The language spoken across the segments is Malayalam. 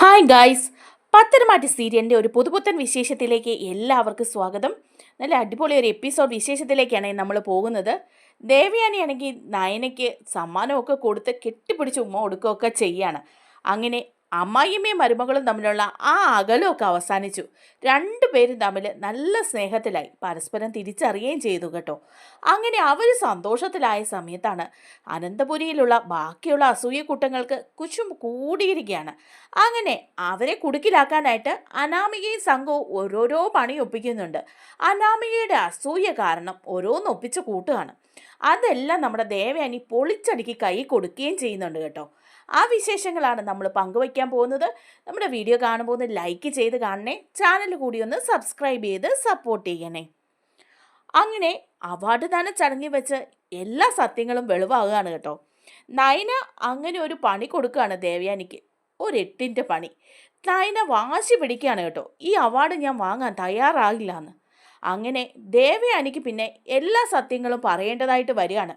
ഹായ് ഗായ്സ് പത്തരമാറ്റ് സീരിയലിന്റെ ഒരു പുതുപുത്തൻ വിശേഷത്തിലേക്ക് എല്ലാവർക്കും സ്വാഗതം. നല്ല അടിപൊളി ഒരു എപ്പിസോഡ് വിശേഷത്തിലേക്കാണ് നമ്മൾ പോകുന്നത്. ദേവയാനിയാണെങ്കിൽ നയനയ്ക്ക് സമ്മാനമൊക്കെ കൊടുത്ത് കെട്ടിപ്പിടിച്ച് ഉമ്മ കൊടുക്കുകയൊക്കെ ചെയ്യാണ്. അങ്ങനെ അമ്മായിയമ്മയും മരുമകളും തമ്മിലുള്ള ആ അകലമൊക്കെ അവസാനിച്ചു. രണ്ടുപേരും തമ്മിൽ നല്ല സ്നേഹത്തിലായി. പരസ്പരം തിരിച്ചറിയുകയും ചെയ്തു കേട്ടോ. അങ്ങനെ അവർ സന്തോഷത്തിലായ സമയത്താണ് അനന്തപുരിയിലുള്ള ബാക്കിയുള്ള അസൂയക്കൂട്ടങ്ങൾക്ക് കുശും കൂടിയിരിക്കുകയാണ്. അങ്ങനെ അവരെ കുടുക്കിലാക്കാനായിട്ട് അനാമികയും സംഘവും ഓരോരോ പണി ഒപ്പിക്കുന്നുണ്ട്. അനാമികയുടെ അസൂയ കാരണം ഓരോന്നൊപ്പിച്ച് കൂട്ടുകയാണ്. അതെല്ലാം നമ്മുടെ ദേവയാനി പൊളിച്ചടുക്കി കൈ കൊടുക്കുകയും ചെയ്യുന്നുണ്ട് കേട്ടോ. ആ വിശേഷങ്ങളാണ് നമ്മൾ പങ്കുവയ്ക്കാൻ പോകുന്നത്. നമ്മുടെ വീഡിയോ കാണുമ്പോൾ ഒന്ന് ലൈക്ക് ചെയ്ത് കാണണേ. ചാനൽ കൂടി ഒന്ന് സബ്സ്ക്രൈബ് ചെയ്ത് സപ്പോർട്ട് ചെയ്യണേ. അങ്ങനെ അവാർഡ് ദാന ചടങ്ങിൽ വെച്ച് എല്ലാ സത്യങ്ങളും വെളിവാകുകയാണ് കേട്ടോ. നയന അങ്ങനെ ഒരു പണി കൊടുക്കുകയാണ് ദേവയാനിക്ക്. ഒരു എട്ടിന്റെ പണി. നയന വാശി പിടിക്കുകയാണ് കേട്ടോ. ഈ അവാർഡ് ഞാൻ വാങ്ങാൻ തയ്യാറാകില്ല എന്ന്. അങ്ങനെ ദേവയാനിക്ക് പിന്നെ എല്ലാ സത്യങ്ങളും പറയേണ്ടതായിട്ട് വരികയാണ്.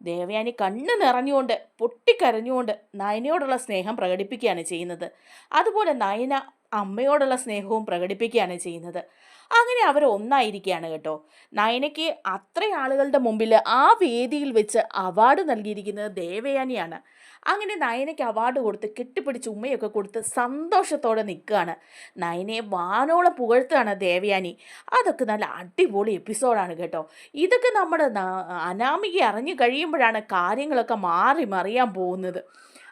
ദേവയാനി കണ്ണ് നിറഞ്ഞുകൊണ്ട് പൊട്ടിക്കരഞ്ഞുകൊണ്ട് നയനയോടുള്ള സ്നേഹം പ്രകടിപ്പിക്കുകയാണ് ചെയ്യുന്നത്. അതുപോലെ നയന അമ്മയോടുള്ള സ്നേഹവും പ്രകടിപ്പിക്കുകയാണ് ചെയ്യുന്നത്. അങ്ങനെ അവർ ഒന്നായിരിക്കുകയാണ് കേട്ടോ. നയനയ്ക്ക് അത്ര ആളുകളുടെ മുമ്പിൽ ആ വേദിയിൽ വെച്ച് അവാർഡ് നൽകിയിരിക്കുന്നത് ദേവയാനിയാണ്. അങ്ങനെ നയനയ്ക്ക് അവാർഡ് കൊടുത്ത് കെട്ടിപ്പിടിച്ച് ഉമ്മയൊക്കെ കൊടുത്ത് സന്തോഷത്തോടെ നിൽക്കുകയാണ്. നയനയെ വാനോളം പുകഴ്ത്തുകയാണ് ദേവയാനി. അതൊക്കെ നല്ല അടിപൊളി എപ്പിസോഡാണ് കേട്ടോ. ഇതൊക്കെ നമ്മുടെ അനാമിക അറിഞ്ഞു കഴിയുമ്പോഴാണ് കാര്യങ്ങളൊക്കെ മാറി മറിയാൻ പോകുന്നത്.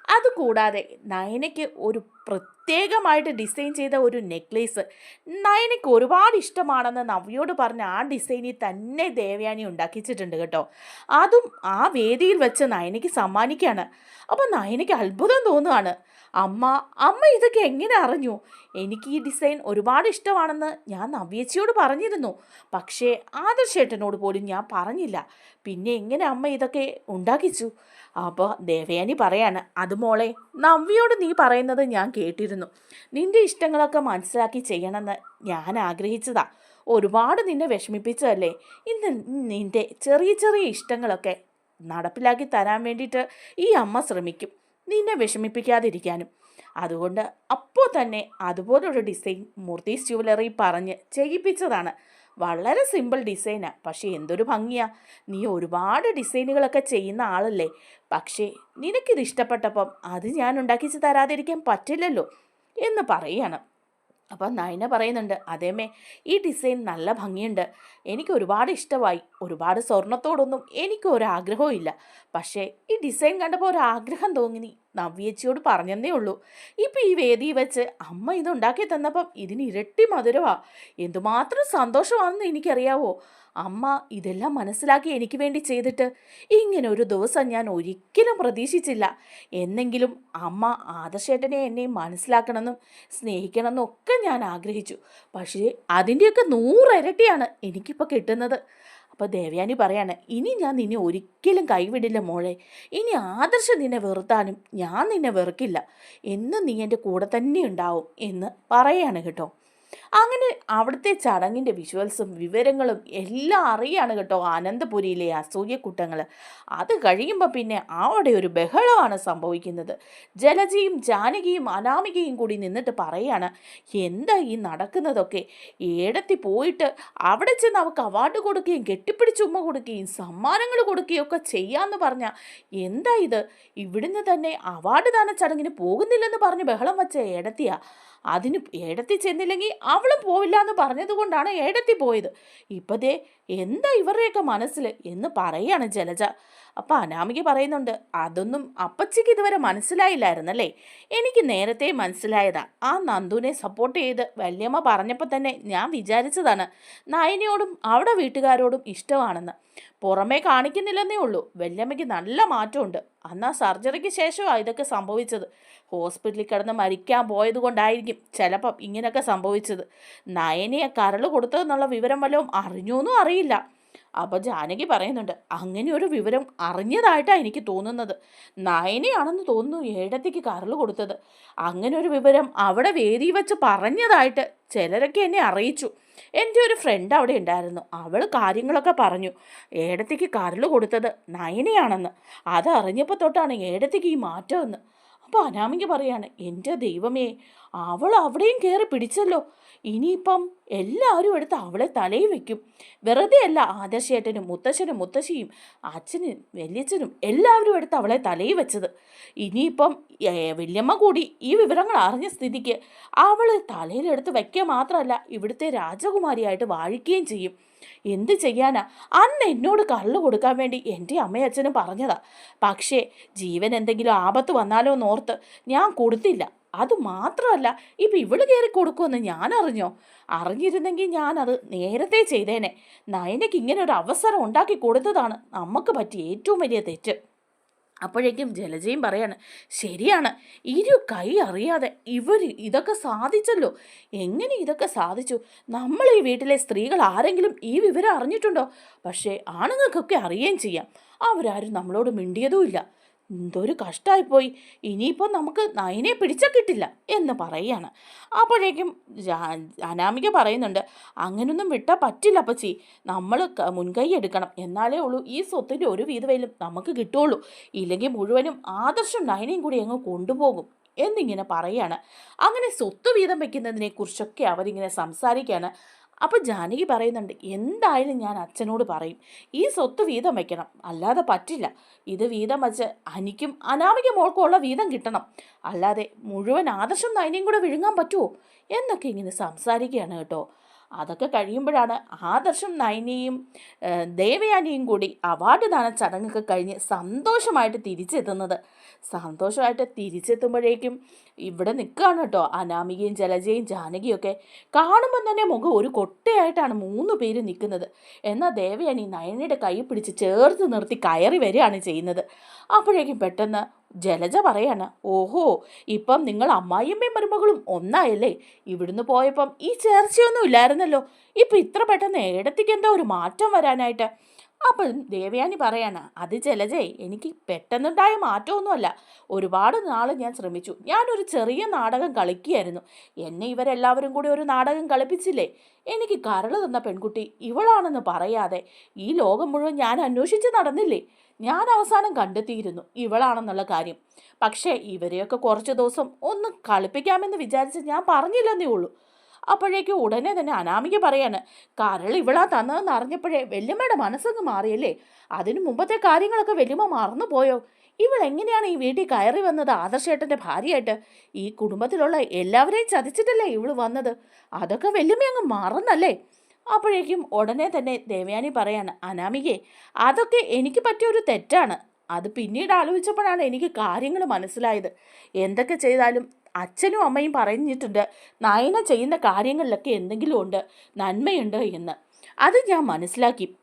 അതുകൂടാതെ നയനയ്ക്ക് ഒരു പ്രത്യേകമായിട്ട് ഡിസൈൻ ചെയ്ത ഒരു നെക്ലേസ് നയനയ്ക്ക് ഒരുപാട് ഇഷ്ടമാണെന്ന് നവ്യോട് പറഞ്ഞ ആ ഡിസൈനിൽ തന്നെ ദേവയാനി ഉണ്ടാക്കിച്ചിട്ടുണ്ട് കേട്ടോ. അതും ആ വേദിയിൽ വെച്ച് നയനയ്ക്ക് സമ്മാനിക്കുകയാണ്. അപ്പോൾ നയനയ്ക്ക് അത്ഭുതം തോന്നുകയാണ്. അമ്മ അമ്മ ഇതൊക്കെ എങ്ങനെ അറിഞ്ഞു? എനിക്ക് ഈ ഡിസൈൻ ഒരുപാട് ഇഷ്ടമാണെന്ന് ഞാൻ നവ്യച്ചിയോട് പറഞ്ഞിരുന്നു. പക്ഷേ ആദർശേട്ടനോട് പോലും ഞാൻ പറഞ്ഞില്ല. പിന്നെ എങ്ങനെ അമ്മ ഇതൊക്കെ ഉണ്ടാക്കിച്ചു? അപ്പോൾ ദേവയാനി പറയാണ് അത് മോളെ നവ്യോട് നീ പറയുന്നത് ഞാൻ കേട്ടിരുന്നു. നിന്റെ ഇഷ്ടങ്ങളൊക്കെ മനസ്സിലാക്കി ചെയ്യണമെന്ന് ഞാൻ ആഗ്രഹിച്ചതാ. ഒരുപാട് നിന്നെ വിഷമിപ്പിച്ചതല്ലേ? ഇന്ന് നിന്റെ ചെറിയ ചെറിയ ഇഷ്ടങ്ങളൊക്കെ നടപ്പിലാക്കി തരാൻ വേണ്ടിയിട്ട് ഈ അമ്മ ശ്രമിക്കും. നിന്നെ വിഷമിപ്പിക്കാതിരിക്കാനും. അതുകൊണ്ട് അപ്പോൾ തന്നെ അതുപോലൊരു ഡിസൈൻ മൂർത്തീസ് ജുവലറി പറഞ്ഞ് ചെയ്യിപ്പിച്ചതാണ്. വളരെ സിമ്പിൾ ഡിസൈനാണ് പക്ഷേ എന്തൊരു ഭംഗിയാ. നീ ഒരുപാട് ഡിസൈനുകളൊക്കെ ചെയ്യുന്ന ആളല്ലേ. പക്ഷേ നിനക്കിത് ഇഷ്ടപ്പെട്ടപ്പം അത് ഞാൻ ഉണ്ടാക്കിച്ച് തരാതിരിക്കാൻ പറ്റില്ലല്ലോ എന്ന് പറയാണ്. അപ്പം നയന പറയുന്നുണ്ട് അതേമേ ഈ ഡിസൈൻ നല്ല ഭംഗിയുണ്ട്. എനിക്ക് ഒരുപാട് ഇഷ്ടമായി. ഒരുപാട് സ്വർണത്തോടൊന്നും എനിക്ക് ഒരാഗ്രഹവും ഇല്ല. പക്ഷേ ഈ ഡിസൈൻ കണ്ടപ്പോൾ ഒരാഗ്രഹം തോന്നി. നവ്യേച്ചിയോട് പറഞ്ഞതേ ഉള്ളൂ. ഇപ്പം ഈ വേദി വെച്ച് അമ്മ ഇത് ഉണ്ടാക്കി തന്നപ്പം ഇതിന് ഇരട്ടി മധുരമാണ് എന്തുമാത്രം സന്തോഷമാണെന്ന് എനിക്കറിയാവോ? അമ്മ ഇതെല്ലാം മനസ്സിലാക്കി എനിക്ക് വേണ്ടി ചെയ്തിട്ട് ഇങ്ങനെ ഒരു ദിവസം ഞാൻ ഒരിക്കലും പ്രതീക്ഷിച്ചില്ല. എന്നെങ്കിലും അമ്മ ആദർശേട്ടനെ എന്നെ മനസ്സിലാക്കണമെന്നും സ്നേഹിക്കണമെന്നും ഒക്കെ ഞാൻ ആഗ്രഹിച്ചു. പക്ഷേ അതിന്റെയൊക്കെ നൂറിരട്ടിയാണ് എനിക്കിപ്പോൾ കിട്ടുന്നത്. അപ്പോൾ ദേവയാനി പറയാണ് ഇനി ഞാൻ നിന്നെ ഒരിക്കലും കൈവിടില്ല മോളെ. ഇനി ആദർശം നിന്നെ വെറുത്താനും ഞാൻ നിന്നെ വെറുക്കില്ല. എന്നും നീ എന്റെ കൂടെ തന്നെ ഉണ്ടാവും എന്ന് പറയാണ് കേട്ടോ. അങ്ങനെ അവിടുത്തെ ചടങ്ങിന്റെ വിഷ്വൽസും വിവരങ്ങളും എല്ലാം അറിയാണ് കേട്ടോ അനന്തപുരിയിലെ അസൂയക്കൂട്ടങ്ങൾ. അത് കഴിയുമ്പോൾ പിന്നെ അവിടെ ഒരു ബഹളമാണ് സംഭവിക്കുന്നത്. ജലജയും ജാനകിയും അനാമികയും കൂടി നിന്നിട്ട് പറയാണ് എന്താ ഈ നടക്കുന്നതൊക്കെ? ഏടത്തി പോയിട്ട് അവിടെ ചെന്ന് അവൾക്ക് അവാർഡ് കൊടുക്കുകയും കെട്ടിപ്പിടിച്ച് ഉമ്മ കൊടുക്കുകയും സമ്മാനങ്ങൾ കൊടുക്കുകയും ഒക്കെ ചെയ്യാമെന്ന് പറഞ്ഞാൽ എന്താ ഇത്? ഇവിടുന്ന് തന്നെ അവാർഡ് ദാന ചടങ്ങിന് പോകുന്നില്ലെന്ന് പറഞ്ഞ് ബഹളം വെച്ച ഏടത്തിയാ. അതിന് ഏടത്തി ചെന്നില്ലെങ്കിൽ അവളും പോവില്ല എന്ന് പറഞ്ഞതുകൊണ്ടാണ് ഏടത്തി പോയത്. ഇപ്പതേ എന്താ ഇവരുടെയൊക്കെ മനസ്സിൽ എന്ന് പറയാണ് ജലജ. അപ്പം അനാമിക പറയുന്നുണ്ട് അതൊന്നും അപ്പച്ചിക്ക് ഇതുവരെ മനസ്സിലായില്ലായിരുന്നല്ലേ? എനിക്ക് നേരത്തെ മനസ്സിലായതാ. ആ നന്ദുവിനെ സപ്പോർട്ട് ചെയ്ത് വല്യമ്മ പറഞ്ഞപ്പോൾ തന്നെ ഞാൻ വിചാരിച്ചതാണ് നയനയോടും അവിടെ വീട്ടുകാരോടും ഇഷ്ടമാണെന്ന്. പുറമേ കാണിക്കുന്നില്ലെന്നേ ഉള്ളൂ. വല്യമ്മയ്ക്ക് നല്ല മാറ്റമുണ്ട്. അന്ന് ആ സർജറിക്ക് ശേഷമാണ് ഇതൊക്കെ സംഭവിച്ചത്. ഹോസ്പിറ്റലിൽ കിടന്ന് മരിക്കാൻ പോയത് കൊണ്ടായിരിക്കും ചിലപ്പം ഇങ്ങനെയൊക്കെ സംഭവിച്ചത്. നയനെ കരൾ കൊടുത്തതെന്നുള്ള വിവരം വല്ലതും അറിഞ്ഞോന്നും അറിയില്ല. അപ്പോൾ ജാനകി പറയുന്നുണ്ട് അങ്ങനെ ഒരു വിവരം അറിഞ്ഞതായിട്ടാണ് എനിക്ക് തോന്നുന്നത്. നയനയാണെന്ന് തോന്നുന്നു ഏടത്തേക്ക് കരൾ കൊടുത്തത്. അങ്ങനെ ഒരു വിവരം അവിടെ വേദി വെച്ച് പറഞ്ഞതായിട്ട് ചിലരൊക്കെ എന്നെ അറിയിച്ചു. എന്റെ ഒരു ഫ്രണ്ട് അവിടെ ഉണ്ടായിരുന്നു. അവൾ കാര്യങ്ങളൊക്കെ പറഞ്ഞു. ഏടത്തേക്ക് കരൾ കൊടുത്തത് നയനയാണെന്ന്. അത് അറിഞ്ഞപ്പോൾ തൊട്ടാണ് ഏടത്തേക്ക് ഈ മാറ്റമെന്ന് അപ്പോൾ അനാമിക പറയാണ് എന്റെ ദൈവമേ അവൾ അവിടെയും കയറി പിടിച്ചല്ലോ. ഇനിയിപ്പം എല്ലാവരും എടുത്ത് അവളെ തലയിൽ വെക്കും. വെറുതെ അല്ല ആദർശേട്ടനും മുത്തശ്ശനും മുത്തശ്ശിയും അച്ഛനും വല്യച്ഛനും എല്ലാവരും എടുത്ത് അവളെ തലയിൽ വെച്ചത്. ഇനിയിപ്പം വല്യമ്മ കൂടി ഈ വിവരങ്ങൾ അറിഞ്ഞ സ്ഥിതിക്ക് അവൾ തലയിലെടുത്ത് വയ്ക്കുക മാത്രമല്ല ഇവിടുത്തെ രാജകുമാരിയായിട്ട് വാഴിക്കുകയും ചെയ്യും. എന്ത് ചെയ്യാനാ? അന്ന് എന്നോട് കള്ളു കൊടുക്കാൻ വേണ്ടി എന്റെ അമ്മയച്ഛനും പറഞ്ഞതാ. പക്ഷേ ജീവൻ എന്തെങ്കിലും ആപത്ത് വന്നാലോ എന്നോർത്ത് ഞാൻ കൊടുത്തില്ല. അത് മാത്രമല്ല ഇപ്പം ഇവൾ കയറി കൊടുക്കുമെന്ന് ഞാൻ അറിഞ്ഞോ അറിഞ്ഞിരുന്നെങ്കിൽ ഞാനത് നേരത്തെ ചെയ്തേനെ. നയനയ്ക്ക് ഇങ്ങനെ ഒരു അവസരം ഉണ്ടാക്കി കൊടുത്തതാണ് നമുക്ക് പറ്റിയ ഏറ്റവും വലിയ തെറ്റ്. അപ്പോഴേക്കും ജലജയും പറയാണ് ശരിയാണ്. ഇരു കൈ അറിയാതെ ഇവർ ഇതൊക്കെ സാധിച്ചല്ലോ. എങ്ങനെ ഇതൊക്കെ സാധിച്ചു? നമ്മൾ ഈ വീട്ടിലെ സ്ത്രീകൾ ആരെങ്കിലും ഈ വിവരം അറിഞ്ഞിട്ടുണ്ടോ? പക്ഷേ ആണുങ്ങൾക്കൊക്കെ അറിയുകയും ചെയ്യാം. അവരാരും നമ്മളോട് മിണ്ടിയതുമില്ല. എന്തൊരു കഷ്ടമായിപ്പോയി ഇനിയിപ്പോൾ നമുക്ക് നയനെ പിടിച്ച കിട്ടില്ല എന്ന് പറയുകയാണ്. അപ്പോഴേക്കും അനാമിക പറയുന്നുണ്ട് അങ്ങനൊന്നും വിട്ടാൽ പറ്റില്ല അപ്പച്ചി. നമ്മൾ മുൻകൈ എടുക്കണം. എന്നാലേ ഉള്ളൂ ഈ സ്വത്തിന്റെ ഒരു വീതവയിലും നമുക്ക് കിട്ടുള്ളൂ ഇല്ലെങ്കിൽ മുഴുവനും ആദർശം നയനയും കൂടി അങ്ങ് കൊണ്ടുപോകും എന്നിങ്ങനെ പറയാണ് അങ്ങനെ സ്വത്ത് വീതം വയ്ക്കുന്നതിനെ കുറിച്ചൊക്കെ അവരിങ്ങനെ സംസാരിക്കുകയാണ്. അപ്പോൾ ജാനകി പറയുന്നുണ്ട് എന്തായാലും ഞാൻ അച്ഛനോട് പറയും ഈ സ്വത്ത് വീതം വയ്ക്കണം അല്ലാതെ പറ്റില്ല. ഇത് വീതം വച്ച് അനിക്കും അനാമിക മോൾക്കുമുള്ള വീതം കിട്ടണം. അല്ലാതെ മുഴുവൻ ആദർശം നയനയും കൂടെ വിഴുങ്ങാൻ പറ്റുമോ എന്നൊക്കെ ഇങ്ങനെ സംസാരിക്കുകയാണ് കേട്ടോ. അതൊക്കെ കഴിയുമ്പോഴാണ് ആദർശം നയനിയും ദേവയാനിയും കൂടി അവാർഡ് ദാന ചടങ്ങൊക്കെ കഴിഞ്ഞ് സന്തോഷമായിട്ട് തിരിച്ചെത്തുന്നത്. സന്തോഷമായിട്ട് തിരിച്ചെത്തുമ്പോഴേക്കും ഇവിടെ നിൽക്കുകയാണ് കേട്ടോ അനാമികയും ജലജയും ജാനകിയൊക്കെ കാണുമ്പോൾ തന്നെ മുഖം ഒരു കൊട്ടയായിട്ടാണ് മൂന്ന് പേര് നിൽക്കുന്നത്. എന്നാൽ ദേവയാനി നയനയുടെ കൈ പിടിച്ച് ചേർത്ത് നിർത്തി കയറി വരികയാണ് ചെയ്യുന്നത്. അപ്പോഴേക്കും പെട്ടെന്ന് ജലജ പറയാണ് ഓഹോ ഇപ്പം നിങ്ങൾ അമ്മായിയമ്മയും മരുമകളും ഒന്നായല്ലേ? ഇവിടുന്ന് പോയപ്പം ഈ ചേർച്ചയൊന്നും ഇല്ലായിരുന്നല്ലോ. ഇപ്പം ഇത്ര പെട്ടെന്ന് ഏടത്തേക്ക് എന്താ ഒരു മാറ്റം വരാനായിട്ട്. അപ്പം ദേവയാനി പറയാണ് അത് ജലജേ എനിക്ക് പെട്ടെന്നുണ്ടായ മാറ്റമൊന്നുമല്ല. ഒരുപാട് നാൾ ഞാൻ ശ്രമിച്ചു. ഞാനൊരു ചെറിയ നാടകം കളിക്കുകയായിരുന്നു. എന്നെ ഇവരെല്ലാവരും കൂടി ഒരു നാടകം കളിപ്പിച്ചില്ലേ? എനിക്ക് കരൾ തന്ന പെൺകുട്ടി ഇവളാണെന്ന് പറയാതെ ഈ ലോകം മുഴുവൻ ഞാൻ അന്വേഷിച്ച് നടന്നില്ലേ? ഞാൻ അവസാനം കണ്ടെത്തിയിരുന്നു ഇവളാണെന്നുള്ള കാര്യം. പക്ഷേ ഇവരെയൊക്കെ കുറച്ച് ദിവസം ഒന്ന് കളിപ്പിക്കാമെന്ന് വിചാരിച്ച് ഞാൻ പറഞ്ഞില്ലെന്നേ ഉള്ളൂ. അപ്പോഴേക്കും ഉടനെ തന്നെ അനാമിക പറയാണ് കരൾ ഇവളാ തന്നതെന്ന് അറിഞ്ഞപ്പോഴേ വല്യമ്മയുടെ മനസ്സങ്ങ് മാറിയല്ലേ? അതിനു മുമ്പത്തെ കാര്യങ്ങളൊക്കെ വല്യമ്മ മറന്നു പോയോ? ഇവൾ എങ്ങനെയാണ് ഈ വീട്ടിൽ കയറി വന്നത് ആദർശേട്ടന്റെ ഭാര്യയായിട്ട്? ഈ കുടുംബത്തിലുള്ള എല്ലാവരെയും ചതിച്ചിട്ടല്ലേ ഇവൾ വന്നത്? അതൊക്കെ വല്യമ്മ അങ്ങ് മറന്നല്ലേ? അപ്പോഴേക്കും ഉടനെ തന്നെ ദേവയാനി പറയാണ് അനാമികെ അതൊക്കെ എനിക്ക് പറ്റിയ ഒരു തെറ്റാണ്. അത് പിന്നീട് ആലോചിച്ചപ്പോഴാണ് എനിക്ക് കാര്യങ്ങൾ മനസ്സിലായത്. എന്തൊക്കെ ചെയ്താലും അച്ഛനും അമ്മയും പറഞ്ഞിട്ടുണ്ട് നയന ചെയ്യുന്ന കാര്യങ്ങളിലൊക്കെ എന്തെങ്കിലും ഉണ്ട് നന്മയുണ്ട് എന്ന്. അത് ഞാൻ മനസ്സിലാക്കി.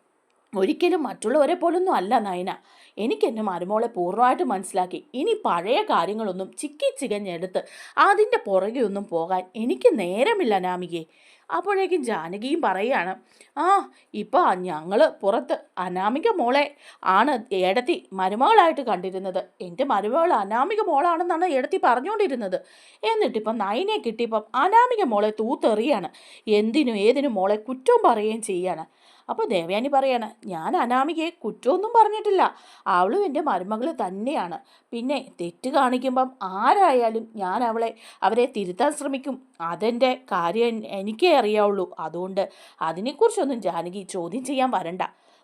ഒരിക്കലും മറ്റുള്ളവരെ പോലൊന്നും അല്ല നയന. എനിക്ക് എന്റെ മരുമോളെ പൂർണമായിട്ട് മനസ്സിലാക്കി. ഇനി പഴയ കാര്യങ്ങളൊന്നും ചിക്കി ചികഞ്ഞെടുത്ത് അതിന്റെ പുറകെ ഒന്നും പോകാൻ എനിക്ക് നേരമില്ല അനാമികയെ അപ്പോഴേക്കും ജാനകിയും പറയുകയാണ് ആ ഇപ്പോൾ ഞങ്ങൾ പുറത്ത് അനാമിക മോളെ ആണ് ഏടത്തി മരുമകളായിട്ട് കണ്ടിരുന്നത്. എന്റെ മരുമകൾ അനാമിക മോളാണെന്നാണ് ഏടത്തി പറഞ്ഞുകൊണ്ടിരുന്നത്. എന്നിട്ടിപ്പം നയനെ കിട്ടിയപ്പം അനാമിക മോളെ തൂത്തെറിയാണ്. എന്തിനും ഏതിനും മോളെ കുറ്റവും പറയുകയും ചെയ്യാണ്. അപ്പോൾ ദേവയാനി പറയാണ് ഞാൻ അനാമികയെ കുറ്റമൊന്നും പറഞ്ഞിട്ടില്ല. അവളും എന്റെ മരുമകൾ തന്നെയാണ്. പിന്നെ തെറ്റ് കാണിക്കുമ്പം ആരായാലും ഞാൻ അവളെ അവരെ തിരുത്താൻ ശ്രമിക്കും. അതെന്റെ കാര്യം എനിക്കേ അറിയാവുള്ളൂ. അതുകൊണ്ട് അതിനെക്കുറിച്ചൊന്നും ജാനകി ചോദ്യം ചെയ്യാൻ വരണ്ട.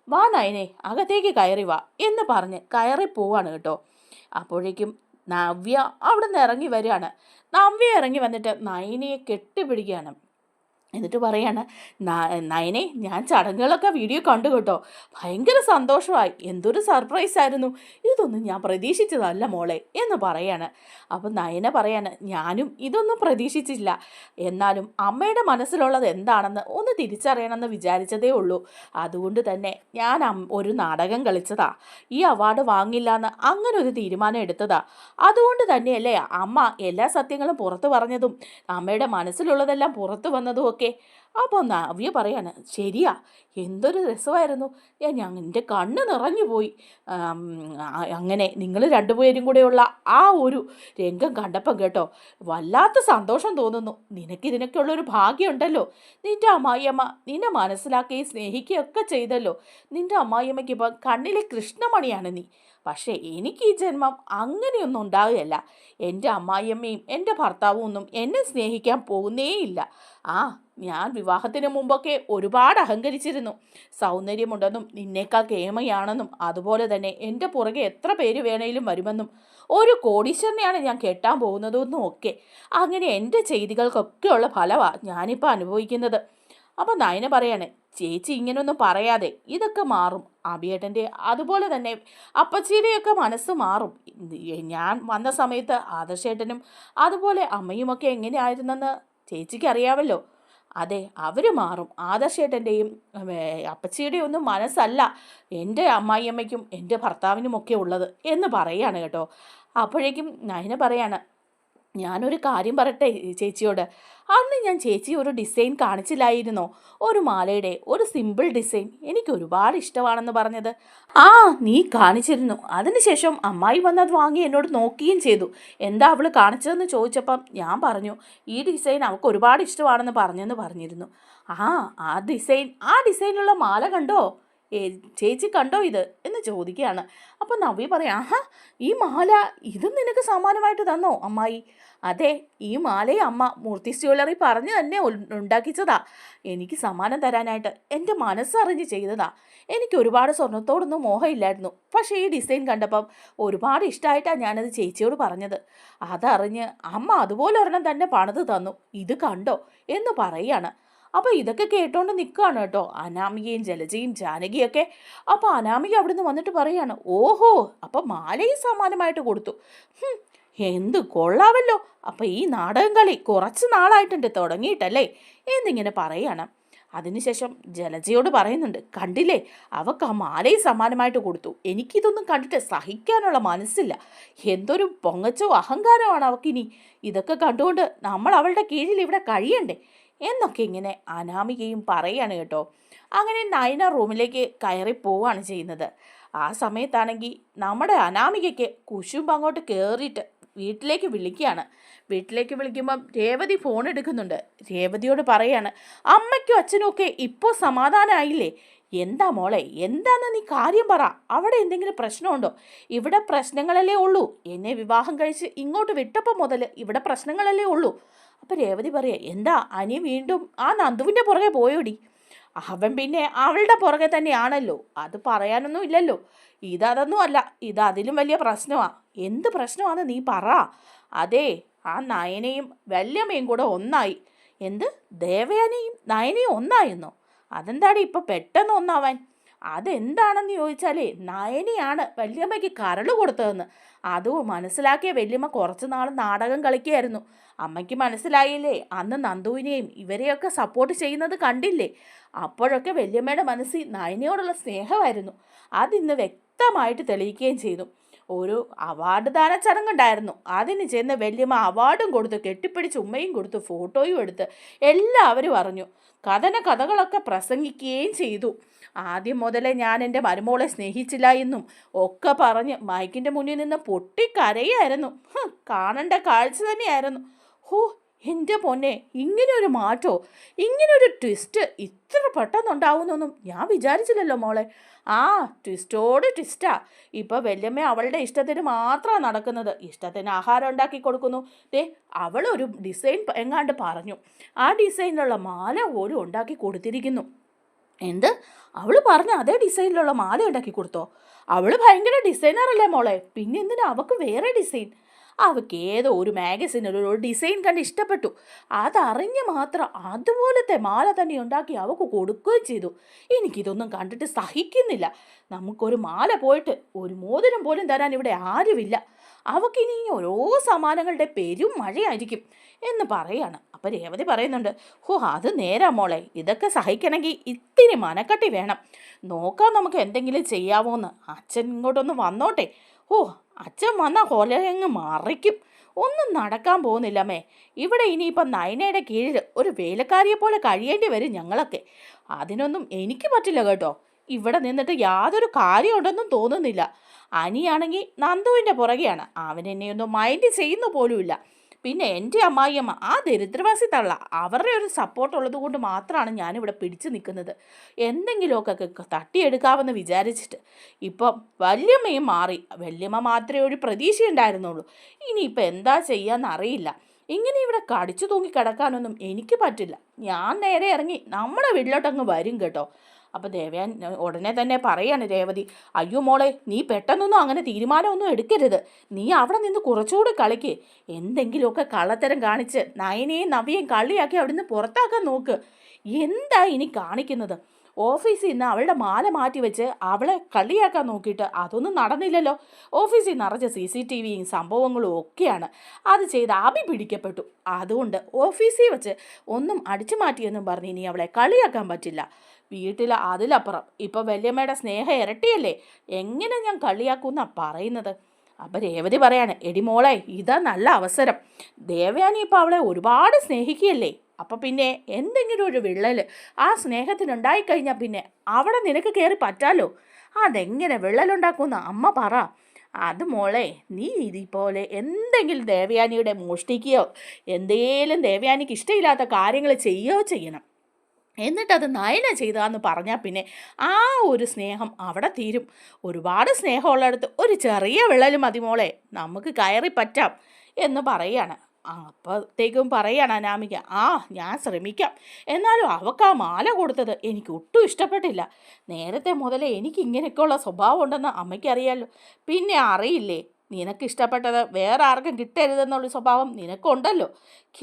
വാ നയനെ അകത്തേക്ക് കയറി വാ എന്ന് പറഞ്ഞ് കയറി പോവാണ് കേട്ടോ. അപ്പോഴേക്കും നവ്യ അവിടെ നിന്ന് ഇറങ്ങി വരികയാണ്. നവ്യ ഇറങ്ങി വന്നിട്ട് നയനയെ കെട്ടിപ്പിടിക്കുകയാണ്. എന്നിട്ട് പറയാണ് "ന- നയനെ ഞാൻ ചടങ്ങുകളൊക്കെ വീഡിയോ കണ്ടു കേട്ടോ. ഭയങ്കര സന്തോഷമായി. എന്തൊരു സർപ്രൈസ് ആയിരുന്നു. ഇതൊന്നും ഞാൻ പ്രതീക്ഷിച്ചതല്ല മോളെ എന്ന് പറയാണ്. അപ്പം നയന പറയാണ് ഞാനും ഇതൊന്നും പ്രതീക്ഷിച്ചില്ല. എന്നാലും അമ്മയുടെ മനസ്സിലുള്ളത് എന്താണെന്ന് ഒന്ന് തിരിച്ചറിയണമെന്ന് വിചാരിച്ചതേ ഉള്ളൂ. അതുകൊണ്ട് തന്നെ ഞാൻ ഒരു നാടകം കളിച്ചതാ. ഈ അവാർഡ് വാങ്ങില്ല എന്ന് അങ്ങനെ ഒരു തീരുമാനം എടുത്തതാ. അതുകൊണ്ട് തന്നെയല്ലേ അമ്മ എല്ലാ സത്യങ്ങളും പുറത്തു പറഞ്ഞതും. അമ്മയുടെ മനസ്സിലുള്ളതെല്ലാം പുറത്തു വന്നതും ഒക്കെ അപ്പോൾ നവ്യ പറയാണ് ശരിയാ എന്തൊരു രസമായിരുന്നു. ഞാൻ എന്റെ കണ്ണ് നിറഞ്ഞു പോയി. അങ്ങനെ നിങ്ങൾ രണ്ടുപേരും കൂടെയുള്ള ആ ഒരു രംഗം കണ്ടപ്പം കേട്ടോ വല്ലാത്ത സന്തോഷം തോന്നുന്നു. നിനക്കിതിനൊക്കെയുള്ളൊരു ഭാഗ്യമുണ്ടല്ലോ. നിന്റെ അമ്മായിയമ്മ നിന്നെ മനസ്സിലാക്കുകയും സ്നേഹിക്കുകയൊക്കെ ചെയ്തല്ലോ. നിന്റെ അമ്മായിയമ്മയ്ക്ക് ഇപ്പം കണ്ണിലെ കൃഷ്ണമണിയാണ് നീ. പക്ഷേ എനിക്ക് ഈ ജന്മം അങ്ങനെയൊന്നും ഉണ്ടാവുകയല്ല. എന്റെ അമ്മായിയമ്മയും എന്റെ ഭർത്താവും ഒന്നും എന്നെ സ്നേഹിക്കാൻ പോകുന്നേയില്ല. ആ ഞാൻ വിവാഹത്തിന് മുമ്പൊക്കെ ഒരുപാട് അഹങ്കരിച്ചിരുന്നു. സൗന്ദര്യമുണ്ടെന്നും നിന്നേക്കാൾ കേമയാണെന്നും അതുപോലെ തന്നെ എന്റെ പുറകെ എത്ര പേര് വേണേലും വരുമെന്നും ഒരു കോടീശ്വരനെയാണ് ഞാൻ കേട്ടാൻ പോകുന്നതെന്നും ഒക്കെ. അങ്ങനെ എന്റെ ചെയ്തികൾക്കൊക്കെയുള്ള ഫലമാണ് ഞാനിപ്പോൾ അനുഭവിക്കുന്നത്. അപ്പോൾ നയന പറയാണ് ചേച്ചി ഇങ്ങനെയൊന്നും പറയാതെ ഇതൊക്കെ മാറും. അഭിയേട്ടന്റെ അതുപോലെ തന്നെ അപ്പച്ചിയുടെയൊക്കെ മനസ്സ് മാറും. ഞാൻ വന്ന സമയത്ത് ആദർശേട്ടനും അതുപോലെ അമ്മയുമൊക്കെ എങ്ങനെയായിരുന്നെന്ന് ചേച്ചിക്ക് അറിയാമല്ലോ അതെ അവർ മാറും. ആദർശേട്ടന്റെയും അപ്പച്ചിയുടെയും ഒന്നും മനസ്സല്ല എന്റെ അമ്മായിയമ്മയ്ക്കും എന്റെ ഭർത്താവിനുമൊക്കെ ഉള്ളത് എന്ന് പറയാണ് കേട്ടോ. അപ്പോഴേക്കും നയന പറയാണ് ഞാനൊരു കാര്യം പറയട്ടെ ചേച്ചിയോട്. അന്ന് ഞാൻ ചേച്ചി ഒരു ഡിസൈൻ കാണിച്ചില്ലായിരുന്നോ. ഒരു മാലയുടെ ഒരു സിമ്പിൾ ഡിസൈൻ എനിക്ക് ഒരുപാട് ഇഷ്ടമാണെന്ന് പറഞ്ഞത്. ആ നീ കാണിച്ചിരുന്നു. അതിനുശേഷം അമ്മായി വന്നത് വാങ്ങി എന്നോട് നോക്കുകയും ചെയ്തു. എന്താ അവൾ കാണിച്ചതെന്ന് ചോദിച്ചപ്പം ഞാൻ പറഞ്ഞു ഈ ഡിസൈൻ അവൾക്ക് ഒരുപാട് ഇഷ്ടമാണെന്ന് പറഞ്ഞെന്ന് പറഞ്ഞിരുന്നു. ആ ആ ഡിസൈൻ ആ ഡിസൈനിലുള്ള മാല കണ്ടോ? ചേച്ചി കണ്ടോ ഇത്? എന്ന് ചോദിക്കുകയാണ്. അപ്പം നവ്യ പറയാം ആഹാ ഈ മാല ഇതും നിനക്ക് സമ്മാനമായിട്ട് തന്നോ അമ്മായി? അതെ ഈ മാലയെ അമ്മ മൂർത്തി ജ്വല്ലറി പറഞ്ഞു തന്നെ ഉണ്ടാക്കിച്ചതാ. എനിക്ക് സമ്മാനം തരാനായിട്ട് എന്റെ മനസ്സറിഞ്ഞ് ചെയ്തതാ. എനിക്ക് ഒരുപാട് സ്വർണത്തോടൊന്നും മോഹമില്ലായിരുന്നു. പക്ഷേ ഈ ഡിസൈൻ കണ്ടപ്പം ഒരുപാട് ഇഷ്ടമായിട്ടാണ് ഞാനത് ചേച്ചിയോട് പറഞ്ഞത്. അതറിഞ്ഞ് അമ്മ അതുപോലെ ഒരെണ്ണം തന്നെ പണിത് തന്നു. ഇത് കണ്ടോ? എന്ന് പറയാണ് അപ്പോൾ ഇതൊക്കെ കേട്ടോണ്ട് നിൽക്കുകയാണ് കേട്ടോ. അനാമികയും ജലജയും ജാനകിയൊക്കെ. അപ്പോൾ അനാമിക അവിടുന്ന് വന്നിട്ട് പറയാണ് ഓഹോ അപ്പോൾ മാലയും സമ്മാനമായിട്ട് കൊടുത്തു. എന്ത് കൊള്ളാവല്ലോ. അപ്പോൾ ഈ നാടകം കളി കുറച്ച് നാളായിട്ടുണ്ട് തുടങ്ങിയിട്ടല്ലേ? എന്നിങ്ങനെ പറയാണ്. അതിനുശേഷം ജലജയോട് പറയുന്നുണ്ട് കണ്ടില്ലേ അവക്ക് ആ മാലയും സമ്മാനമായിട്ട് കൊടുത്തു. എനിക്കിതൊന്നും കണ്ടിട്ട് സഹിക്കാനുള്ള മനസ്സില്ല. എന്തൊരു പൊങ്ങച്ചോ അഹങ്കാരമാണ് അവക്കിനി. ഇതൊക്കെ കണ്ടുകൊണ്ട് നമ്മൾ അവളുടെ കീഴിൽ ഇവിടെ കഴിയണ്ടേ? എന്നൊക്കെ ഇങ്ങനെ അനാമികയും പറയാണ് കേട്ടോ. അങ്ങനെ നയന റൂമിലേക്ക് കയറി പോവുകയാണ് ചെയ്യുന്നത്. ആ സമയത്താണെങ്കിൽ നമ്മുടെ അനാമികയ്ക്ക് കുശുമ്പ് അങ്ങോട്ട് കയറിയിട്ട് വീട്ടിലേക്ക് വിളിക്കുകയാണ്. വീട്ടിലേക്ക് വിളിക്കുമ്പം രേവതി ഫോൺ എടുക്കുന്നുണ്ട്. രേവതിയോട് പറയാണ് അമ്മയ്ക്കും അച്ഛനും ഒക്കെ ഇപ്പോൾ സമാധാനമായില്ലേ എന്താ മോളെ എന്താന്ന് നീ കാര്യം പറ. അവിടെ എന്തെങ്കിലും പ്രശ്നമുണ്ടോ? ഇവിടെ പ്രശ്നങ്ങളല്ലേ ഉള്ളൂ. എന്നെ വിവാഹം കഴിച്ച് ഇങ്ങോട്ട് വിട്ടപ്പോൾ മുതൽ ഇവിടെ പ്രശ്നങ്ങളല്ലേ ഉള്ളൂ. അപ്പം രേവതി പറയുക എന്താ അനി വീണ്ടും ആ നന്ദുവിന്റെ പുറകെ പോയോടി? അവൻ പിന്നെ അവളുടെ പുറകെ തന്നെയാണല്ലോ അത് പറയാനൊന്നും ഇല്ലല്ലോ. ഇതതൊന്നും അല്ല ഇത് അതിലും വലിയ പ്രശ്നമാണ് എന്ത് പ്രശ്നമാണ് നീ പറ. അതെ ആ നയനയും വല്യമ്മയും കൂടെ ഒന്നായി. എന്ത്? ദേവയാനയും നയനയും ഒന്നായെന്നോ? അതെന്താടി ഇപ്പം പെട്ടെന്ന് ഒന്നാവാൻ? അതെന്താണെന്ന് ചോദിച്ചാലേ നയനിയാണ് വല്യമ്മയ്ക്ക് കരൾ കൊടുത്തതെന്ന്. അത് മനസ്സിലാക്കിയ വല്യമ്മ കുറച്ച് നാൾ നാടകം കളിക്കുകയായിരുന്നു അമ്മയ്ക്ക് മനസ്സിലായില്ലേ അന്ന് നന്ദുവിനെയും ഇവരെയൊക്കെ സപ്പോർട്ട് ചെയ്യുന്നത് കണ്ടില്ലേ? അപ്പോഴൊക്കെ വല്യമ്മയുടെ മനസ്സിൽ നയനിയോടുള്ള സ്നേഹമായിരുന്നു. അതിന്ന് വ്യക്തമായിട്ട് തെളിയിക്കുകയും ചെയ്തു. ഒരു അവാർഡ് ദാന ചടങ്ങുണ്ടായിരുന്നു. അതിന് ചെന്ന് വല്യമ്മ അവാർഡും കൊടുത്തു കെട്ടിപ്പിടിച്ച് ഉമ്മയും കൊടുത്തു ഫോട്ടോയും എടുത്ത് എല്ലാവരും അറിഞ്ഞു. കഥന കഥകളൊക്കെ പ്രസംഗിക്കുകയും ചെയ്തു. ആദ്യം മുതലേ ഞാൻ എന്റെ മരുമോളെ സ്നേഹിച്ചില്ല എന്നും ഒക്കെ പറഞ്ഞ് മൈക്കിന്റെ മുന്നിൽ നിന്ന് പൊട്ടിക്കരയായിരുന്നു. കാണേണ്ട കാഴ്ച തന്നെയായിരുന്നു. ഹോ എന്റെ പൊന്നെ ഇങ്ങനൊരു മാറ്റോ? ഇങ്ങനൊരു ട്വിസ്റ്റ് ഇത്ര പെട്ടെന്നുണ്ടാവുന്നൊന്നും ഞാൻ വിചാരിച്ചില്ലല്ലോ മോളെ. ആ ട്വിസ്റ്റോട് ട്വിസ്റ്റാ ഇപ്പോൾ വല്യമ്മ അവളുടെ ഇഷ്ടത്തിന് മാത്രമാണ് നടക്കുന്നത്. ഇഷ്ടത്തിന് ആഹാരം ഉണ്ടാക്കി കൊടുക്കുന്നു. ദേ അവളൊരു ഡിസൈൻ എങ്ങാണ്ട് പറഞ്ഞു. ആ ഡിസൈനിലുള്ള മാല പോലും ഉണ്ടാക്കി കൊടുത്തിരിക്കുന്നു. എന്ത്? അവൾ പറഞ്ഞ അതേ ഡിസൈനിലുള്ള മാല ഉണ്ടാക്കി കൊടുത്തോ? അവൾ ഭയങ്കര ഡിസൈനർ അല്ലേ മോളെ? പിന്നെ എന്തിനാ അവൾക്ക് വേറെ ഡിസൈൻ അവൾക്ക് ഏതോ ഒരു മാഗസിനിൽ ഒരു ഡിസൈൻ കണ്ട് ഇഷ്ടപ്പെട്ടു. അതറിഞ്ഞ് മാത്രം അതുപോലത്തെ മാല തന്നെ ഉണ്ടാക്കി അവൾക്ക് കൊടുക്കുകയും ചെയ്തു. എനിക്കിതൊന്നും കണ്ടിട്ട് സഹിക്കുന്നില്ല. നമുക്കൊരു മാല പോയിട്ട് ഒരു മോതിരം പോലും തരാൻ ഇവിടെ ആരുമില്ല. അവക്കിനി ഓരോ സമ്മാനങ്ങളുടെ പെരും മഴയായിരിക്കും എന്ന് പറയാണ്. അപ്പം രേവതി പറയുന്നുണ്ട് ഹോ അത് നേരാ മോളെ ഇതൊക്കെ സഹിക്കണമെങ്കിൽ ഇത്തിരി മനക്കട്ടി വേണം. നോക്കാം നമുക്ക് എന്തെങ്കിലും ചെയ്യാവോന്ന്. അച്ഛൻ ഇങ്ങോട്ടൊന്ന് വന്നോട്ടെ. ഓ അച്ഛൻ വന്ന കൊലയങ്ങ് മറിക്കും. ഒന്നും നടക്കാൻ പോകുന്നില്ലമ്മേ. ഇവിടെ ഇനിയിപ്പം നയനയുടെ കീഴിൽ ഒരു വേലക്കാരിയെ പോലെ കഴിയേണ്ടി വരും ഞങ്ങളൊക്കെ. അതിനൊന്നും എനിക്ക് പറ്റില്ല കേട്ടോ. ഇവിടെ നിന്നിട്ട് യാതൊരു കാര്യമുണ്ടെന്നും തോന്നുന്നില്ല. അനിയാണെങ്കിൽ നന്ദുവിന്റെ പുറകെയാണ്. അവൻ എന്നെയൊന്നും മൈൻഡ് ചെയ്യുന്ന പോലുമില്ല. പിന്നെ എന്റെ അമ്മായിയമ്മ ആ ദരിദ്രവാസി തള്ള അവരുടെ ഒരു സപ്പോർട്ട് ഉള്ളത് കൊണ്ട് മാത്രമാണ് ഞാനിവിടെ പിടിച്ചു നിൽക്കുന്നത്. എന്തെങ്കിലുമൊക്കെ തട്ടിയെടുക്കാമെന്ന് വിചാരിച്ചിട്ട്. ഇപ്പം വല്യമ്മയും മാറി. വല്യമ്മ മാത്രമേ ഒരു പ്രതീക്ഷയുണ്ടായിരുന്നുള്ളൂ. ഇനിയിപ്പോൾ എന്താ ചെയ്യാന്നറിയില്ല ഇങ്ങനെ ഇവിടെ കടിച്ചു തൂങ്ങി കിടക്കാനൊന്നും എനിക്ക് പറ്റില്ല. ഞാൻ നേരെ ഇറങ്ങി. നമ്മുടെ വീട്ടിലോട്ടങ്ങ് വരും കേട്ടോ. അപ്പോൾ ദേവയാൻ ഉടനെ തന്നെ പറയാണ് രേവതി അയ്യോ മോളെ നീ പെട്ടെന്നൊന്നും അങ്ങനെ തീരുമാനമൊന്നും എടുക്കരുത്. നീ അവിടെ നിന്ന് കുറച്ചുകൂടി കളിക്ക്. എന്തെങ്കിലുമൊക്കെ കള്ളത്തരം കാണിച്ച് നയനെയും നവിയെയും കള്ളിയാക്കി അവിടുന്ന് പുറത്താക്കാൻ നോക്ക്. എന്താ ഇനി കാണിക്കുന്നത്? ഓഫീസിൽ നിന്ന് അവളുടെ മാല മാറ്റി വെച്ച് അവളെ കളിയാക്കാൻ നോക്കിയിട്ട് അതൊന്നും നടന്നില്ലല്ലോ. ഓഫീസിൽ നിറച്ച സി സി ടി വിയും സംഭവങ്ങളും ഒക്കെയാണ്. അത് ചെയ്ത് അഭി പിടിക്കപ്പെട്ടു. അതുകൊണ്ട് ഓഫീസിൽ വെച്ച് ഒന്നും അടിച്ചു മാറ്റിയെന്നും പറഞ്ഞ് ഇനി അവളെ കളിയാക്കാൻ പറ്റില്ല. വീട്ടിൽ അതിലപ്പുറം. ഇപ്പോൾ വല്യമ്മയുടെ സ്നേഹം ഇരട്ടിയല്ലേ? എങ്ങനെ ഞാൻ കളിയാക്കുമെന്നാ പറയുന്നത്? അപ്പം രേവതി പറയാണ് എടി മോളെ ഇതാ നല്ല അവസരം. ദേവയാനി ഇപ്പോൾ അവളെ ഒരുപാട് സ്നേഹിക്കുകയല്ലേ? അപ്പം പിന്നെ എന്തെങ്കിലും ഒരു വിള്ളൽ ആ സ്നേഹത്തിനുണ്ടായിക്കഴിഞ്ഞാൽ പിന്നെ അവിടെ നിനക്ക് കയറി പറ്റാലോ? അതെങ്ങനെ വിള്ളലുണ്ടാക്കുമെന്ന് അമ്മ പറ. അത് മോളെ നീ ഇതുപോലെ എന്തെങ്കിലും ദേവയാനിയുടെ മോഷ്ടിക്കുകയോ എന്തേലും ദേവയാനിക്ക് ഇഷ്ടമില്ലാത്ത കാര്യങ്ങൾ ചെയ്യുകയോ ചെയ്യണം. എന്നിട്ടത് നയന ചെയ്തതെന്ന് പറഞ്ഞാൽ പിന്നെ ആ ഒരു സ്നേഹം അവിടെ തീരും. ഒരുപാട് സ്നേഹമുള്ളിടത്ത് ഒരു ചെറിയ വിള്ളൽ മതി മോളെ നമുക്ക് കയറി പറ്റാം എന്ന് പറയാണ്. അപ്പോഴത്തേക്കും പറയാണ് അനാമിക ആ ഞാൻ ശ്രമിക്കാം. എന്നാലും അവൾക്ക് ആ മാല കൊടുത്തത് എനിക്ക് ഒട്ടും ഇഷ്ടപ്പെട്ടില്ല. നേരത്തെ മുതലേ എനിക്ക് ഇങ്ങനെയൊക്കെയുള്ള സ്വഭാവം ഉണ്ടെന്ന് അമ്മയ്ക്കറിയാലോ. പിന്നെ അറിയില്ലേ നിനക്ക് ഇഷ്ടപ്പെട്ടത് വേറെ ആർക്കും കിട്ടരുതെന്നുള്ള സ്വഭാവം നിനക്കുണ്ടല്ലോ.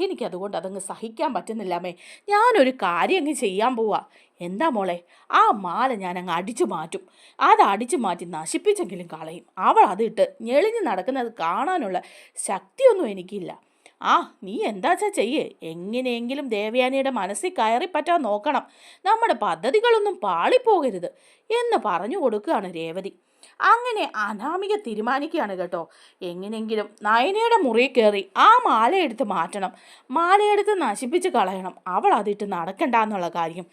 എനിക്കതുകൊണ്ട് അതങ്ങ് സഹിക്കാൻ പറ്റുന്നില്ലാമേ ഞാനൊരു കാര്യം അങ്ങ് ചെയ്യാൻ പോവാ. എന്താ മോളെ? ആ മാല ഞാൻ അങ്ങ് അടിച്ചു മാറ്റും. അത് അടിച്ചു മാറ്റി നശിപ്പിച്ചെങ്കിലും കളയും. അവൾ അതിട്ട് ഞെളിഞ്ഞ് നടക്കുന്നത് കാണാനുള്ള ശക്തിയൊന്നും എനിക്കില്ല. ആ നീ എന്താച്ചാ ചെയ്യേ? എങ്ങനെയെങ്കിലും ദേവയാനിയുടെ മനസ്സിൽ കയറിപ്പറ്റാൻ നോക്കണം. നമ്മുടെ പദ്ധതികളൊന്നും പാളിപ്പോകരുത് എന്ന് പറഞ്ഞു കൊടുക്കുകയാണ് രേവതി. അങ്ങനെ അനാമിക തീരുമാനിക്കുകയാണ് കേട്ടോ. എങ്ങനെയെങ്കിലും നയനയുടെ മുറി കയറി ആ മാലയെടുത്ത് മാറ്റണം. മാലയെടുത്ത് നശിപ്പിച്ച് കളയണം. അവൾ അതിട്ട് നടക്കണ്ട എന്നുള്ള കാര്യം.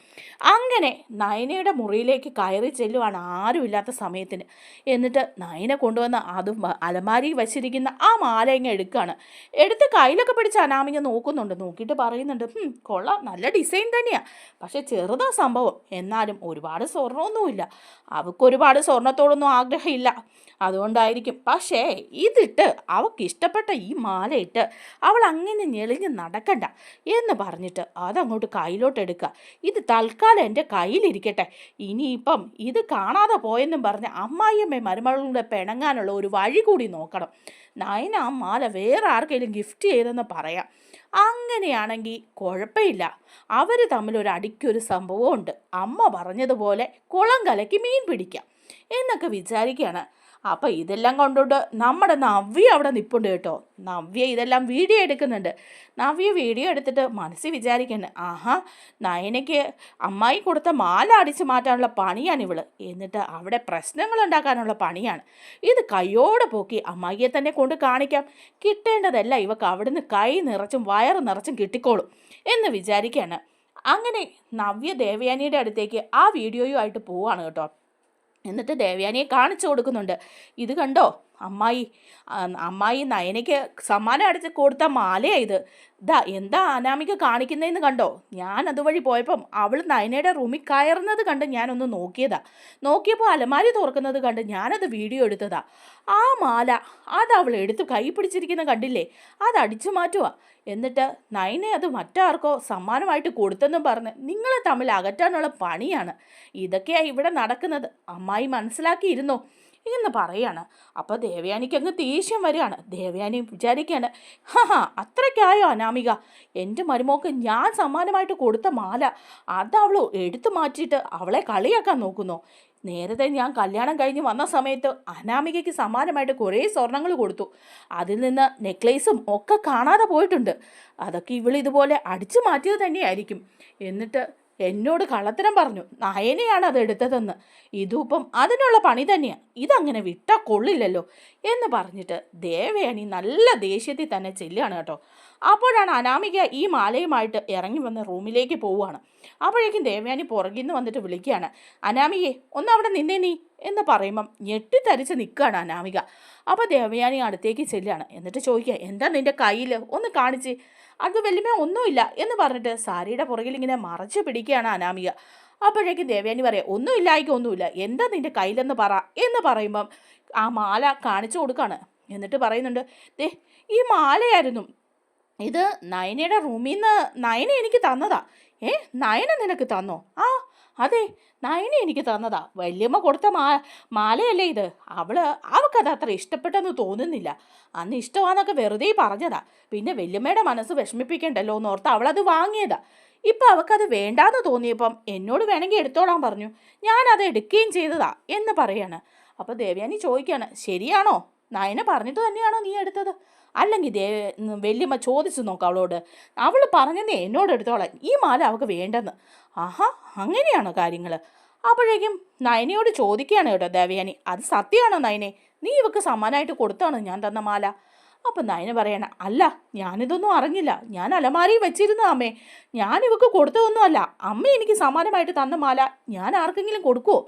അങ്ങനെ നയനയുടെ മുറിയിലേക്ക് കയറി ചെല്ലുവാണ് ആരുമില്ലാത്ത സമയത്തിന്. എന്നിട്ട് നയനെ കൊണ്ടുവന്ന് അതും അലമാരി വച്ചിരിക്കുന്ന ആ മാല ഇങ്ങ് എടുക്കുകയാണ്. എടുത്ത് കയ്യിലൊക്കെ പിടിച്ച് അനാമിക നോക്കുന്നുണ്ട്. നോക്കിയിട്ട് പറയുന്നുണ്ട് "ഹും, കൊള്ളാം. നല്ല ഡിസൈൻ തന്നെയാണ് പക്ഷെ ചെറുതാ സംഭവം. എന്നാലും ഒരുപാട് സ്വർണമൊന്നുമില്ല. അവൾക്ക് ഒരുപാട് സ്വർണത്തോടൊന്നും ആഗ്രഹമില്ല. അതുകൊണ്ടായിരിക്കും. പക്ഷേ ഇതിട്ട് അവൾക്ക് ഇഷ്ടപ്പെട്ട ഈ മാലയിട്ട് അവൾ അങ്ങനെ ഞെളിഞ്ഞ് നടക്കണ്ട എന്ന് പറഞ്ഞിട്ട് അതങ്ങോട്ട് കയ്യിലോട്ട് എടുക്കുക. ഇത് തൽക്കാലം എന്റെ കയ്യിലിരിക്കട്ടെ. ഇനിയിപ്പം ഇത് കാണാതെ പോയെന്നും പറഞ്ഞ് അമ്മായിയമ്മ മരുമകളുടെ പിണങ്ങാനുള്ള ഒരു വഴി കൂടി നോക്കണം. നയന ആ മാല വേറെ ആർക്കെങ്കിലും ഗിഫ്റ്റ് ചെയ്തെന്ന് പറയാം. അങ്ങനെയാണെങ്കിൽ കുഴപ്പമില്ല. അവർ തമ്മിൽ ഒരു അടിക്കൊരു സംഭവമുണ്ട്. അമ്മ പറഞ്ഞതുപോലെ കുളം കലക്കി മീൻ പിടിക്കാം. എന്നൊക്കെ വിചാരിക്കുകയാണ് അപ്പം ഇതെല്ലാം കൊണ്ടുകൊണ്ട് നമ്മുടെ നവ്യ അവിടെ നിൽപ്പുണ്ട് കേട്ടോ. നവ്യ ഇതെല്ലാം വീഡിയോ എടുക്കുന്നുണ്ട്. നവ്യ വീഡിയോ എടുത്തിട്ട് മനസ്സിൽ വിചാരിക്കുന്നു ആഹാ നയനയ്ക്ക് അമ്മായി കൊടുത്ത മാല അടിച്ചു മാറ്റാനുള്ള പണിയാണ് ഇവൾ. എന്നിട്ട് അവിടെ പ്രശ്നങ്ങൾ ഉണ്ടാക്കാനുള്ള പണിയാണ്. ഇത് കയ്യോടെ പോക്കി അമ്മായിയെ തന്നെ കൊണ്ട് കാണിക്കാം. കിട്ടേണ്ടതല്ല ഇവക്ക് അവിടുന്ന് കൈ നിറച്ചും വയറ് നിറച്ചും കിട്ടിക്കോളും എന്ന് വിചാരിക്കുകയാണ് അങ്ങനെ നവ്യ ദേവയാനിയുടെ അടുത്തേക്ക് ആ വീഡിയോയുമായിട്ട് പോവാണ് കേട്ടോ. എന്നിട്ട് ദേവയാനിയെ കാണിച്ചു കൊടുക്കുന്നുണ്ട്. ഇത് കണ്ടോ? അമ്മായി അമ്മായി നയനയ്ക്ക് സമ്മാനം അടിച്ച് കൊടുത്ത മാലയായത് ദാ എന്താ അനാമിക കാണിക്കുന്നതെന്ന് കണ്ടോ? ഞാൻ അതുവഴി പോയപ്പം അവൾ നയനയുടെ റൂമിൽ കയറുന്നത് കണ്ട് ഞാനൊന്ന് നോക്കിയതാ. നോക്കിയപ്പോൾ അലമാരി തുറക്കുന്നത് കണ്ട് ഞാനത് വീഡിയോ എടുത്തതാ. ആ മാല അത് അവൾ എടുത്ത് കൈ പിടിച്ചിരിക്കുന്ന കണ്ടില്ലേ? അത് അടിച്ചു മാറ്റുക എന്നിട്ട് നയനെ അത് മറ്റാർക്കോ സമ്മാനമായിട്ട് കൊടുത്തെന്നും പറഞ്ഞ് നിങ്ങളെ തമ്മിൽ അകറ്റാനുള്ള പണിയാണ്. ഇതൊക്കെയാണ് ഇവിടെ നടക്കുന്നത്. അമ്മായി മനസ്സിലാക്കിയിരുന്നോ? എന്ന് പറയാണ്. അപ്പോൾ ദേവയാനിക്ക് അങ്ങ് ദേഷ്യം വരികയാണ്. ദേവയാനി വിചാരിക്കുകയാണ് ഹാ ഹാ അത്രയ്ക്കായോ അനാമിക? എന്റെ മരുമോക്ക് ഞാൻ സമ്മാനമായിട്ട് കൊടുത്ത മാല അത് അവൾ എടുത്തു മാറ്റിയിട്ട് അവളെ കളിയാക്കാൻ നോക്കുന്നു. നേരത്തെ ഞാൻ കല്യാണം കഴിഞ്ഞ് വന്ന സമയത്ത് അനാമികയ്ക്ക് സമ്മാനമായിട്ട് കുറേ സ്വർണങ്ങൾ കൊടുത്തു. അതിൽ നിന്ന് നെക്ലേസും ഒക്കെ കാണാതെ പോയിട്ടുണ്ട്. അതൊക്കെ ഇവൾ ഇതുപോലെ അടിച്ചു മാറ്റിയത് തന്നെയായിരിക്കും. എന്നിട്ട് എന്നോട് കള്ളത്തരം പറഞ്ഞു. നയനെയാണ് അത് എടുത്തതെന്ന്. ഇതിപ്പം അതിനുള്ള പണി തന്നെയാണ് ഇതങ്ങനെ വിട്ട കൊള്ളില്ലല്ലോ എന്ന് പറഞ്ഞിട്ട് ദേവയാനി നല്ല ദേഷ്യത്തിൽ തന്നെ ചെല്ലുകയാണ് കേട്ടോ. അപ്പോഴാണ് അനാമിക ഈ മാലയുമായിട്ട് ഇറങ്ങി വന്ന് റൂമിലേക്ക് പോവുകയാണ്. അപ്പോഴേക്കും ദേവയാനി പുറകിൽ നിന്ന് വന്നിട്ട് വിളിക്കുകയാണ്. അനാമികയെ ഒന്ന് അവിടെ നിന്നേ നീ എന്ന് പറയുമ്പം ഞെട്ടിത്തരിച്ച് നിൽക്കുകയാണ് അനാമിക. അപ്പോൾ ദേവയാനി അടുത്തേക്ക് ചെല്ലുകയാണ്. എന്നിട്ട് ചോദിക്കുക എന്താ നിന്റെ കയ്യിൽ? ഒന്ന് കാണിച്ച്. അത് വലിയ ഒന്നുമില്ല എന്ന് പറഞ്ഞിട്ട് സാരിയുടെ പുറകിൽ ഇങ്ങനെ മറച്ചു പിടിക്കുകയാണ് അനാമിക. അപ്പോഴേക്കും ദേവയാനി പറയാം ഒന്നുമില്ലായിക്കും ഒന്നുമില്ല. എന്താ നിന്റെ കയ്യിലെന്ന് പറ എന്ന് പറയുമ്പം ആ മാല കാണിച്ചു കൊടുക്കാണ്. എന്നിട്ട് പറയുന്നുണ്ട് ദേ ഈ മാലയായിരുന്നു. ഇത് നയനയുടെ റൂമിൽ നിന്ന് നയന എനിക്ക് തന്നതാ. ഏ നയന നിനക്ക് തന്നോ? ആ അതെ നയനെ എനിക്ക് തന്നതാ. വല്യമ്മ കൊടുത്ത മാ മാലയല്ലേ ഇത്. അവൾ അവൾക്കത് അത്ര ഇഷ്ടപ്പെട്ടെന്ന് തോന്നുന്നില്ല. അന്ന് ഇഷ്ടമാന്നൊക്കെ വെറുതെ പറഞ്ഞതാ. പിന്നെ വല്യമ്മയുടെ മനസ്സ് വിഷമിപ്പിക്കണ്ടല്ലോ എന്ന് ഓർത്ത് അവളത് വാങ്ങിയതാ. ഇപ്പം അവൾക്കത് വേണ്ടാന്ന് തോന്നിയപ്പം എന്നോട് വേണമെങ്കിൽ എടുത്തോളാൻ പറഞ്ഞു. ഞാനത് എടുക്കുകയും ചെയ്തതാ എന്ന് പറയാണ്. അപ്പോൾ ദേവ്യാനി ചോദിക്കുകയാണ് ശരിയാണോ? നയന പറഞ്ഞിട്ട് തന്നെയാണോ നീ എടുത്തത്? അല്ലെങ്കിൽ ദേ വല്യമ്മ ചോദിച്ചു നോക്കാം അവളോട്. അവൾ പറഞ്ഞതേ എന്നോട് എടുത്തോളെ ഈ മാല അവൾക്ക് വേണ്ടെന്ന്. ആഹാ അങ്ങനെയാണോ കാര്യങ്ങൾ അപ്പോഴേക്കും നയനയോട് ചോദിക്കുകയാണ് കേട്ടോ ദേവയാനി. അത് സത്യമാണോ നയനെ? നീ ഇവക്ക് സമ്മാനമായിട്ട് കൊടുത്താണ് ഞാൻ തന്ന മാല? അപ്പം നയന പറയണ അല്ല ഞാനിതൊന്നും അറിഞ്ഞില്ല. ഞാൻ അലമാരി വെച്ചിരുന്നു അമ്മേ. ഞാൻ ഇവക്ക് കൊടുത്തതൊന്നുമല്ല. അമ്മ എനിക്ക് സമ്മാനമായിട്ട് തന്ന മാല ഞാൻ ആർക്കെങ്കിലും കൊടുക്കുമോ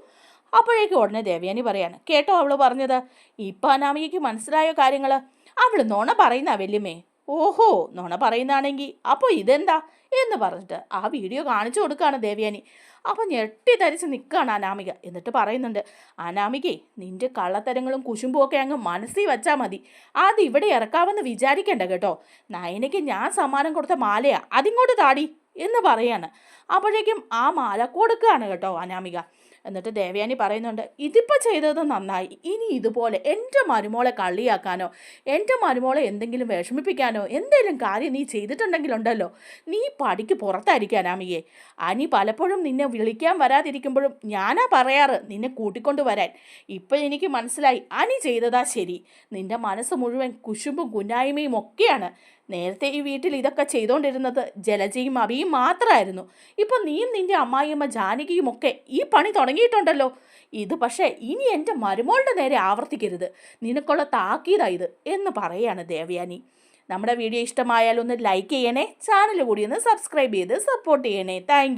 അപ്പോഴേക്കും ഉടനെ ദേവയാനി പറയാണ് കേട്ടോ അവൾ പറഞ്ഞത്. ഇപ്പം അനാമികയ്ക്ക് മനസ്സിലായ കാര്യങ്ങൾ അവൾ നുണ പറയുന്ന വല്യമ്മേ? ഓഹോ നുണ പറയുന്നതാണെങ്കിൽ അപ്പോൾ ഇതെന്താ? എന്ന് പറഞ്ഞിട്ട് ആ വീഡിയോ കാണിച്ചു കൊടുക്കുകയാണ് ദേവ്യാനി. അപ്പോൾ ഞെട്ടി ധരിച്ച് നിൽക്കുകയാണ് അനാമിക. എന്നിട്ട് പറയുന്നുണ്ട് അനാമികേ നിന്റെ കള്ളത്തരങ്ങളും കുശുമ്പും ഒക്കെ അങ്ങ് മനസ്സിൽ വെച്ചാൽ മതി. അത് ഇവിടെ ഇറക്കാമെന്ന് വിചാരിക്കേണ്ട കേട്ടോ. നയനയ്ക്ക് ഞാൻ സമ്മാനം കൊടുത്ത മാലയാ അതിങ്ങോട്ട് താടി എന്ന് പറയാണ്. അപ്പോഴേക്കും ആ മാല കൊടുക്കുകയാണ് കേട്ടോ അനാമിക. എന്നിട്ട് ദേവയാനി പറയുന്നുണ്ട് ഇതിപ്പോൾ ചെയ്തത് നന്നായി. ഇനി ഇതുപോലെ എന്റെ മരുമോളെ കള്ളിയാക്കാനോ എന്റെ മരുമോളെ എന്തെങ്കിലും വിഷമിപ്പിക്കാനോ എന്തെങ്കിലും കാര്യം നീ ചെയ്തിട്ടുണ്ടെങ്കിലുണ്ടല്ലോ. നീ പടിക്ക് പുറത്തായിരിക്കാനാമിയേ അനി പലപ്പോഴും നിന്നെ വിളിക്കാൻ വരാതിരിക്കുമ്പോഴും ഞാനാ പറയാറ് നിന്നെ കൂട്ടിക്കൊണ്ട് വരാൻ. ഇപ്പം എനിക്ക് മനസ്സിലായി അനി ചെയ്തതാ ശരി. നിന്റെ മനസ്സ് മുഴുവൻ കുശുമ്പും കുന്നായ്മയും ഒക്കെയാണ്. നേരത്തെ ഈ വീട്ടിൽ ഇതൊക്കെ ചെയ്തുകൊണ്ടിരുന്നത് ജലജയും അബിയും മാത്രമായിരുന്നു ഇപ്പം നീയും നിന്റെ അമ്മായിയമ്മ ജാനകിയും ഒക്കെ ഈ പണി തുടങ്ങിയിട്ടുണ്ടല്ലോ. ഇത് പക്ഷേ ഇനി എന്റെ മരുമോളുടെ നേരെ ആവർത്തിക്കരുത്. നിനക്കുള്ള താക്കീതാ ഇത് എന്ന് പറയാണ് ദേവയാനി. നമ്മുടെ വീഡിയോ ഇഷ്ടമായാൽ ഒന്ന് ലൈക്ക് ചെയ്യണേ ചാനൽ കൂടി ഒന്ന് സബ്സ്ക്രൈബ് ചെയ്ത് സപ്പോർട്ട് ചെയ്യണേ. താങ്ക്